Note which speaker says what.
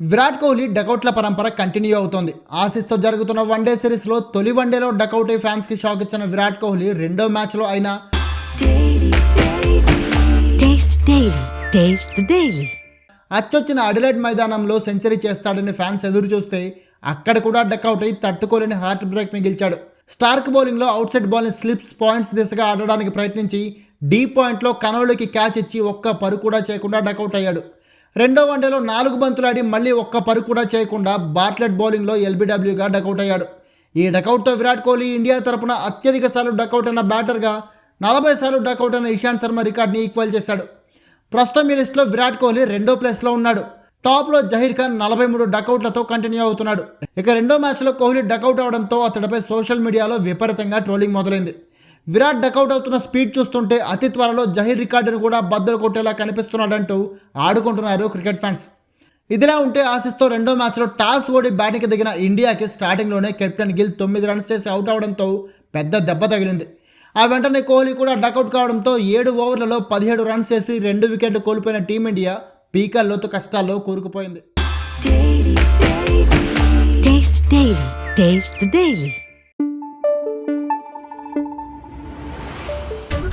Speaker 1: విరాట్ కోహ్లీ డకౌట్ల పరంపర కంటిన్యూ అవుతోంది. ఆసీస్తో జరుగుతున్న వన్డే సిరీస్లో తొలి వన్డేలో డకౌట్ అయి ఫ్యాన్స్కి షాక్ ఇచ్చిన విరాట్ కోహ్లీ రెండో మ్యాచ్లో అయినా. అచ్చొచ్చిన అడిలైడ్ మైదానంలో సెంచరీ చేస్తాడని ఫ్యాన్స్ ఎదురు చూస్తే అక్కడ కూడా డకౌట్ అయి తట్టుకోలేని హార్ట్ బ్రేక్ మిగిల్చాడు. స్టార్క్ బౌలింగ్లో అవుట్ సైడ్ బాల్ని స్లిప్స్ పాయింట్స్ దిశగా ఆడడానికి ప్రయత్నించి డీ పాయింట్లో కనోలికి క్యాచ్ ఇచ్చి ఒక్క పరు కూడా చేయకుండా డకౌట్ అయ్యాడు. రెండో వన్డేలో నాలుగు బంతులు ఆడి మళ్ళీ ఒక్క పరు కూడా చేయకుండా బాట్లెట్ బౌలింగ్లో ఎల్బీడబ్ల్యూగా డకౌట్ అయ్యాడు. ఈ డకౌట్తో విరాట్ కోహ్లీ ఇండియా తరపున అత్యధిక సార్లు డకౌట్ అయిన బ్యాటర్గా నలభై సార్లు డకౌట్ అయిన ఇషాంత్ శర్మ రికార్డ్ని ఈక్వల్ చేశాడు. ప్రస్తుతం ఈ లిస్టులో విరాట్ కోహ్లీ రెండో ప్లేస్లో ఉన్నాడు. టాప్లో జహీర్ ఖాన్ నలభై మూడు డకౌట్లతో కంటిన్యూ అవుతున్నాడు. ఇక రెండో మ్యాచ్లో కోహ్లీ డకౌట్ అవడంతో అతడిపై సోషల్ మీడియాలో విపరీతంగా ట్రోలింగ్ మొదలైంది. విరాట్ డకౌట్ అవుతున్న స్పీడ్ చూస్తుంటే అతి త్వరలో జహీర్ రికార్డును కూడా బద్దలు కొట్టేలా కనిపిస్తున్నాడంటూ ఆడుకుంటున్నారు క్రికెట్ ఫ్యాన్స్. ఇదిలా ఉంటే ఆశిస్తో రెండో మ్యాచ్లో టాస్ ఓడి బ్యాటింగ్కి దిగిన ఇండియాకి స్టార్టింగ్లోనే కెప్టెన్ గిల్ తొమ్మిది రన్స్ చేసి అవుట్ అవడంతో పెద్ద దెబ్బ తగిలింది. ఆ వెంటనే కోహ్లీ కూడా డకౌట్ కావడంతో ఏడు ఓవర్లలో పదిహేడు రన్స్ చేసి రెండు వికెట్లు కోల్పోయిన టీమిండియా పీకర్ లోతు కష్టాల్లో కూరుకుపోయింది.